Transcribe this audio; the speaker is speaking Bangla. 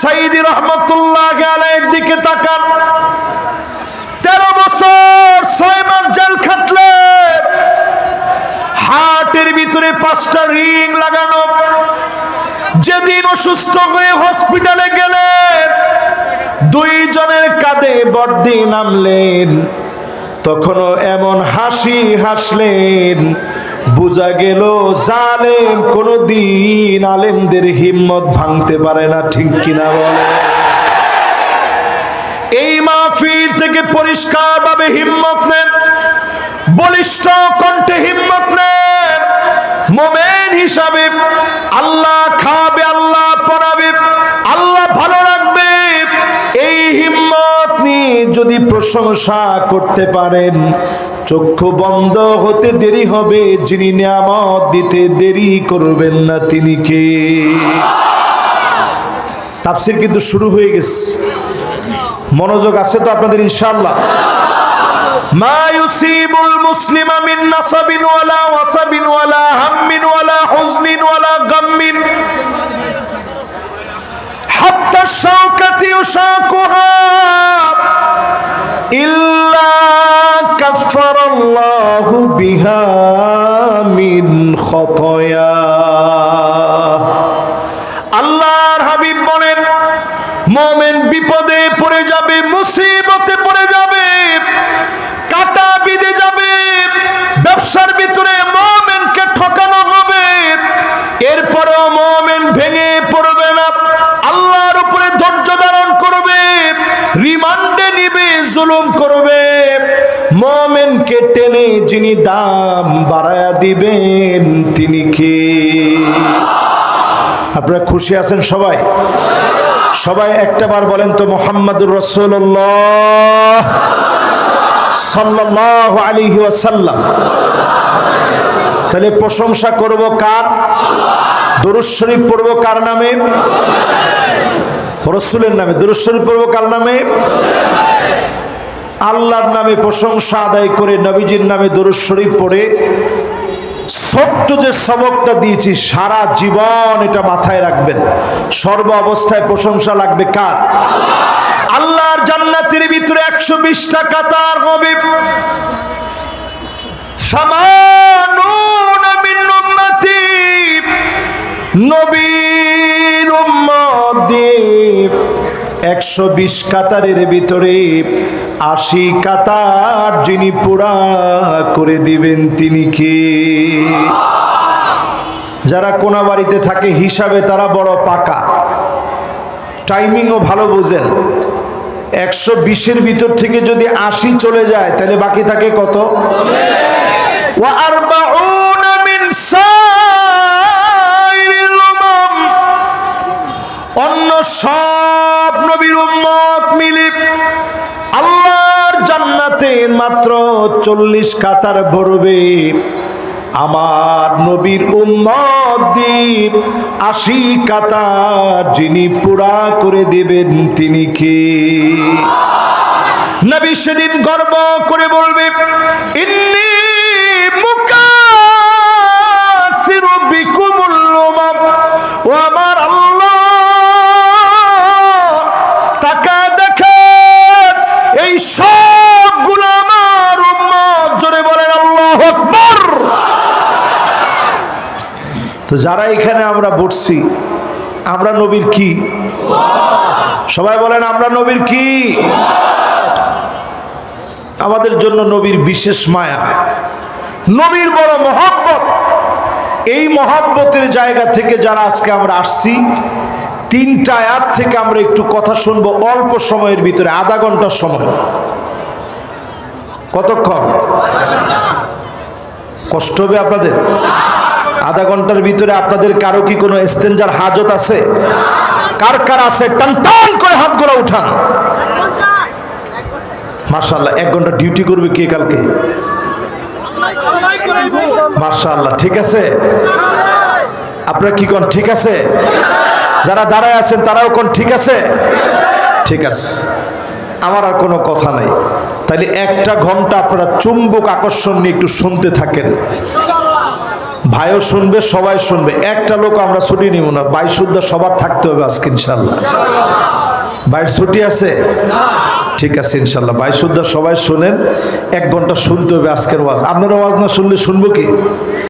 সাইদি রহমতুল্লাহ আলাইহির দিকে তাকান। তেরো বছর ছয় মাস জেল খাটলেন হার্টের ভিতরে পাঁচটা রিং লাগানো। যেদিন অসুস্থ হয়ে হসপিটালে গেলেন, দুইজনের কাঁধে বর্দি নামলেন তখনও এমন হাসি হাসলেন। বোঝা গেল জালেম কোনো দিন আলেমদের হিম্মত ভাঙতে পারে না, ঠিক কিনা বলে? এই মাহফিল থেকে পরিষ্কার ভাবে হিম্মত নেন, বলিষ্ঠ কণ্ঠে হিম্মত নেন, মোমেন হিসাবে আল্লাহ খাবে, আল্লাহ পড়াবে, আল্লাহ ভালো রাখবে। এই হিম্মত নিয়ে যদি প্রশংসা করতে পারেন চক্ষু বন্ধ হতে দেরি হবে, যিনি নিয়ামত দিতে দেরি করবেন না তিনি কে? তাফসির কিন্তু শুরু হয়ে গেছে। মনোযোগ আছে তো আপনাদের ইনশাল্লাহ মা মুসলিমা كفر الله بها من خطاياه আল্লাহর হাবিব বলেন মোমেন বিপদে পড়ে যাবে মুসিবতে পড়ে যাবে কাটা বিদে যাবে ব্যবসার ভিতরে মোমেনকে ঠকানো হবে এরপরও মোমেন ভেঙে পড়বে না আল্লাহর উপরে ধৈর্য ধারণ করবে রিমান্ডে নিবে জুলুম করবে মোমেনকে টেনে যিনি দাম বাড়ায়া দিবেন, তিনি কে? আপনারা খুশি আছেন সবাই? সবাই একটাবার বলেন তো, মোহাম্মদুর রসুল্লাহ সাল্লাহ আলিহি ওয়াসাল্লাম। তাহলে প্রশংসা করব কার? দরুদ শরীফ পড়ব কার নামে? রসুলের নামে। দরুদ শরীফ পড়ব কার নামে? আল্লাহর নামে প্রশংসা আদায় করে, নবীজির নামে দরুদ শরীফ পড়ে, ছোট্ট যে সবকটা দিয়েছি, সারা জীবন এটা মাথায় রাখবেন। সর্ব অবস্থায় প্রশংসা লাগবে কার? আল্লাহর জান্নাতের ভিতরে একশো বিশটা কাতার হবে। নবীর একশো বিশ কাতারের ভিতরে আশি কাতার যিনি পোড়া করে দিবেন তিনি কে? যারা কোনা বাড়িতে থাকে, হিসাবে তারা বড় পাকা। টাইমিংও ভালো বোঝেন। একশো বিশের ভিতর থেকে যদি আশি চলে যায়, তাহলে বাকি থাকে কত? অন্য সব নবীর উম্মত মাত্র চল্লিশ কাতার ভরবে। আমার নবীর উম্মত দ্বীপ আশি কাতার যিনি পুরা করে দেবেন তিনি কে? নবী সেদিন গর্ব করে বলবে, ইন্নি তো যারা এখানে আমরা বসছি, আমরা নবীর কি? সবাই বলেন, আমরা নবীর কি? আমাদের জন্য নবীর বিশেষ মায়া। নবীর বড় মহব্বত। এই মহব্বতের জায়গা থেকে যারা আজকে আমরা আসছি, তিনটা আয়াত থেকে আমরা একটু কথা শুনব অল্প সময়ের ভিতরে, আধা ঘণ্টার সময়। কতক্ষণ? কষ্ট হবে আপনাদের? আধা ঘণ্টার ভিতরে আপনাদের কারও কি কোনো এস্তেঞ্জার হাজত আছে? কার কার আছে? টান টান করে হাত হাতগুলো উঠান। মার্শাল্লাহ এক ঘণ্টা ডিউটি করবে কে কালকে? মার্শাল্লাহ ঠিক আছে? আপনারা কি কোন, ঠিক আছে? যারা দাঁড়ায় আছেন, তারাও কোন, ঠিক আছে? ঠিক আছে। আমার আর কোনো কথা নাই। তাইলে একটা ঘণ্টা আপনারা চুম্বক আকর্ষণ নিয়ে একটু শুনতে থাকেন। ভাইও শুনবে, সবাই শুনবে। একটা লোক আমরা ছুটি নিব না বাই শুদ্ধ সবার থাকতে হবে আজকে, ইনশাল্লাহ। বাইর ছুটি আছে? ঠিক আছে, ইনশাল্লাহ। বাই শুদ্ধ সবাই শুনেন, এক ঘণ্টা শুনতে হবে আজকের ওয়াজ। আপনার ওয়াজ না শুনলে শুনব কি?